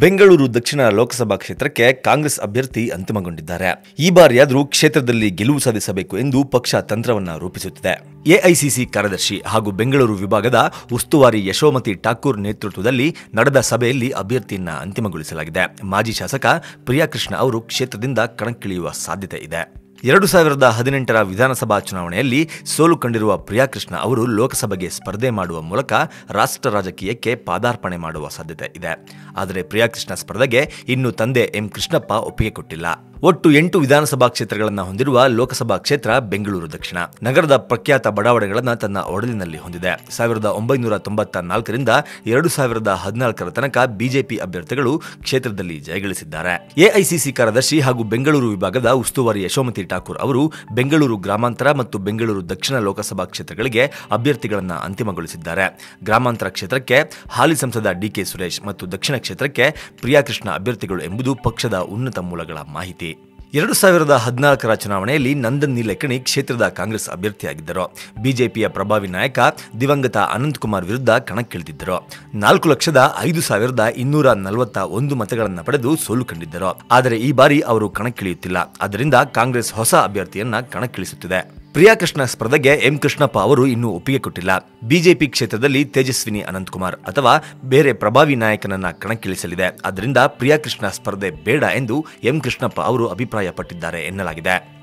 ಬೆಂಗಳೂರು ದಕ್ಷಿಣ ಲೋಕಸಭಾ ಕ್ಷೇತ್ರಕ್ಕೆ ಕಾಂಗ್ರೆಸ್ ಅಭ್ಯರ್ಥಿ ಅಂತಿಮಗೊಂಡಿದ್ದಾರೆ. ಈ ಬಾರಿಯಾದರೂ ಕ್ಷೇತ್ರದಲ್ಲಿ ಗೆಲುವು ಸಾಧಿಸಬೇಕು ಎಂದು ಪಕ್ಷ ತಂತ್ರವನ್ನ ರೂಪಿಸುತ್ತಿದೆ. ಎಐಸಿಸಿ ಕಾರ್ಯದರ್ಶಿ ಹಾಗೂ ಬೆಂಗಳೂರು ವಿಭಾಗದ ಉಸ್ತುವಾರಿ ಯಶೋಮತಿ ಠಾಕೂರ್ ನೇತೃತ್ವದಲ್ಲಿ ನಡೆದ ಸಭೆಯಲ್ಲಿ ಅಭ್ಯರ್ಥಿಯನ್ನ ಅಂತಿಮಗೊಳಿಸಲಾಗಿದೆ. ಮಾಜಿ ಶಾಸಕ ಪ್ರಿಯಾಕೃಷ್ಣ ಅವರು ಕ್ಷೇತ್ರದಿಂದ ಕಣಕ್ಕಿಳಿಯುವ ಸಾಧ್ಯತೆ ಇದೆ. ಎರಡು ಸಾವಿರದ ಹದಿನೆಂಟರ ವಿಧಾನಸಭಾ ಚುನಾವಣೆಯಲ್ಲಿ ಸೋಲು ಕಂಡಿರುವ ಪ್ರಿಯಾಕೃಷ್ಣ ಅವರು ಲೋಕಸಭೆಗೆ ಸ್ಪರ್ಧೆ ಮಾಡುವ ಮೂಲಕ ರಾಷ್ಟ್ರ ರಾಜಕೀಯಕ್ಕೆ ಪಾದಾರ್ಪಣೆ ಮಾಡುವ ಸಾಧ್ಯತೆ ಇದೆ. ಆದರೆ ಪ್ರಿಯಾಕೃಷ್ಣ ಸ್ಪರ್ಧೆಗೆ ಇನ್ನು ತಂದೆ ಎಂ ಕೃಷ್ಣಪ್ಪ ಒಪ್ಪಿಗೆ ಕೊಟ್ಟಿಲ್ಲ. ಒಟ್ಟು ಎಂಟು ವಿಧಾನಸಭಾ ಕ್ಷೇತ್ರಗಳನ್ನು ಹೊಂದಿರುವ ಲೋಕಸಭಾ ಕ್ಷೇತ್ರ ಬೆಂಗಳೂರು ದಕ್ಷಿಣ. ನಗರದ ಪ್ರಖ್ಯಾತ ಬಡಾವಣೆಗಳನ್ನು ತನ್ನ ಒಡಲಿನಲ್ಲಿ ಹೊಂದಿದೆ. ಸಾವಿರದ ಒಂಬೈನೂರ ತೊಂಬತ್ತ ನಾಲ್ಕರಿಂದ ಎರಡು ಸಾವಿರದ ಹದಿನಾಲ್ಕರ ತನಕ ಬಿಜೆಪಿ ಅಭ್ಯರ್ಥಿಗಳು ಕ್ಷೇತ್ರದಲ್ಲಿ ಜಯಗಳಿಸಿದ್ದಾರೆ. ಎಐಸಿಸಿ ಕಾರ್ಯದರ್ಶಿ ಹಾಗೂ ಬೆಂಗಳೂರು ವಿಭಾಗದ ಉಸ್ತುವಾರಿ ಯಶೋಮತಿ ಠಾಕೂರ್ ಅವರು ಬೆಂಗಳೂರು ಗ್ರಾಮಾಂತರ ಮತ್ತು ಬೆಂಗಳೂರು ದಕ್ಷಿಣ ಲೋಕಸಭಾ ಕ್ಷೇತ್ರಗಳಿಗೆ ಅಭ್ಯರ್ಥಿಗಳನ್ನು ಅಂತಿಮಗೊಳಿಸಿದ್ದಾರೆ. ಗ್ರಾಮಾಂತರ ಕ್ಷೇತ್ರಕ್ಕೆ ಹಾಲಿ ಸಂಸದ ಡಿಕೆ ಸುರೇಶ್ ಮತ್ತು ದಕ್ಷಿಣ ಕ್ಷೇತ್ರಕ್ಕೆ ಪ್ರಿಯಾಕೃಷ್ಣ ಅಭ್ಯರ್ಥಿಗಳು ಎಂಬುದು ಪಕ್ಷದ ಉನ್ನತ ಮೂಲಗಳ ಮಾಹಿತಿ. ಎರಡು ಸಾವಿರದ ಹದಿನಾಲ್ಕರ ಚುನಾವಣೆಯಲ್ಲಿ ನಂದನ್ ನೀಲಕಣಿ ಕ್ಷೇತ್ರದ ಕಾಂಗ್ರೆಸ್ ಅಭ್ಯರ್ಥಿಯಾಗಿದ್ದರು. ಬಿಜೆಪಿಯ ಪ್ರಭಾವಿ ನಾಯಕ ದಿವಂಗತ ಅನಂತಕುಮಾರ್ ವಿರುದ್ಧ ಕಣಕ್ಕಿಳಿದಿದ್ದರು. ನಾಲ್ಕು ಲಕ್ಷದ ಐದು ಸಾವಿರದ ಇನ್ನೂರ ನಲವತ್ತ ಒಂದು ಮತಗಳನ್ನು ಪಡೆದು ಸೋಲು ಕಂಡಿದ್ದರು. ಆದರೆ ಈ ಬಾರಿ ಅವರು ಕಣಕ್ಕಿಳಿಯುತ್ತಿಲ್ಲ. ಆದ್ದರಿಂದ ಕಾಂಗ್ರೆಸ್ ಹೊಸ ಅಭ್ಯರ್ಥಿಯನ್ನ ಕಣಕ್ಕಿಳಿಸುತ್ತಿದೆ. ಪ್ರಿಯಾಕೃಷ್ಣ ಸ್ಪರ್ಧೆಗೆ ಎಂ. ಕೃಷ್ಣಪ್ಪ ಅವರು ಇನ್ನೂ ಒಪ್ಪಿಗೆ ಕೊಟ್ಟಿಲ್ಲ. ಬಿಜೆಪಿ ಕ್ಷೇತ್ರದಲ್ಲಿ ತೇಜಸ್ವಿನಿ ಅನಂತಕುಮಾರ್ ಅಥವಾ ಬೇರೆ ಪ್ರಭಾವಿ ನಾಯಕನನ್ನ ಕಣಕ್ಕಿಳಿಸಲಿದೆ. ಆದ್ದರಿಂದ ಪ್ರಿಯಾಕೃಷ್ಣ ಸ್ಪರ್ಧೆ ಬೇಡ ಎಂದು ಎಂ. ಕೃಷ್ಣಪ್ಪ ಅವರು ಅಭಿಪ್ರಾಯಪಟ್ಟಿದ್ದಾರೆ ಎನ್ನಲಾಗಿದೆ.